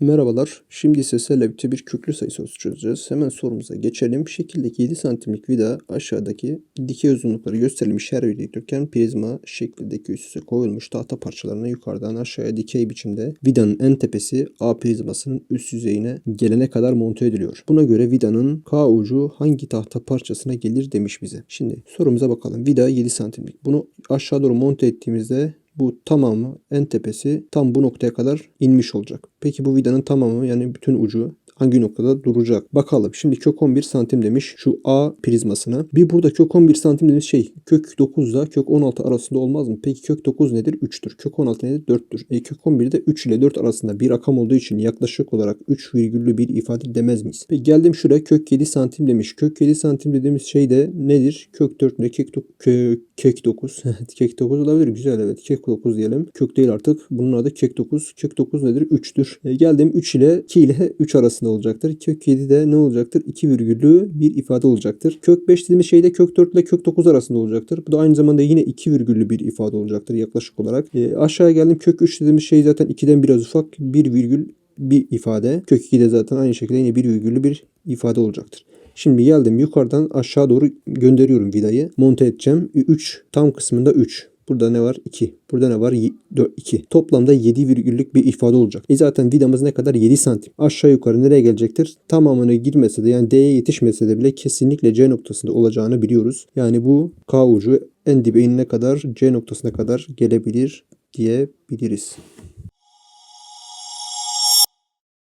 Merhabalar. Şimdi ise sizlerle birlikte bir köklü sayı sorusu çözeceğiz. Hemen sorumuza geçelim. Şekildeki 7 santimlik vida aşağıdaki dikey uzunlukları gösterilmiş her bir dikdörtgen prizma şeklindeki üst üste koyulmuş tahta parçalarına yukarıdan aşağıya dikey biçimde vidanın en tepesi A prizmasının üst yüzeyine gelene kadar monte ediliyor. Buna göre vidanın K ucu hangi tahta parçasına gelir demiş bize. Şimdi sorumuza bakalım. Vida 7 santimlik. Bunu aşağı doğru monte ettiğimizde bu tamamı en tepesi tam bu noktaya kadar inmiş olacak. Peki bu vidanın tamamı yani bütün ucu hangi noktada duracak? Bakalım. Şimdi kök 11 santim demiş şu A prizmasına. Bir burada kök 11 santim dediğimiz şey kök 9 ile kök 16 arasında olmaz mı? Peki kök 9 nedir? 3'tür. Kök 16 nedir? 4'tür. E kök 11 de 3 ile 4 arasında bir rakam olduğu için yaklaşık olarak 3 virgüllü bir ifade demez miyiz? Peki geldim şuraya kök 7 santim demiş. Kök 7 santim dediğimiz şey de nedir? Kök 4 ile kök, kök 9. kök 9 olabilir. Güzel evet. Kök 9 diyelim. Kök değil artık. Bunun adı kök 9. Kök 9 nedir? 3'tür. E geldim 3 ile 2 ile 3 arasında olacaktır. Kök 7 de ne olacaktır? 2 virgüllü bir ifade olacaktır. Kök 5 dediğimiz şey de kök 4 ile kök 9 arasında olacaktır. Bu da aynı zamanda yine 2 virgüllü bir ifade olacaktır yaklaşık olarak. E, aşağıya geldim. Kök 3 dediğimiz şey zaten 2'den biraz ufak. 1 virgül bir ifade. Kök 2 de zaten aynı şekilde yine 1 virgüllü bir ifade olacaktır. Şimdi geldim yukarıdan aşağı doğru gönderiyorum vidayı. Monte edeceğim. 3 tam kısmında 3. Burada ne var? 2. Burada ne var? 4, 2. Toplamda 7 virgüllük bir ifade olacak. E zaten vidamız ne kadar? 7 santim. Aşağı yukarı nereye gelecektir? Tamamını girmese de yani D'ye yetişmese de bile kesinlikle C noktasında olacağını biliyoruz. Yani bu K ucu en dibe inene kadar C noktasına kadar gelebilir diyebiliriz.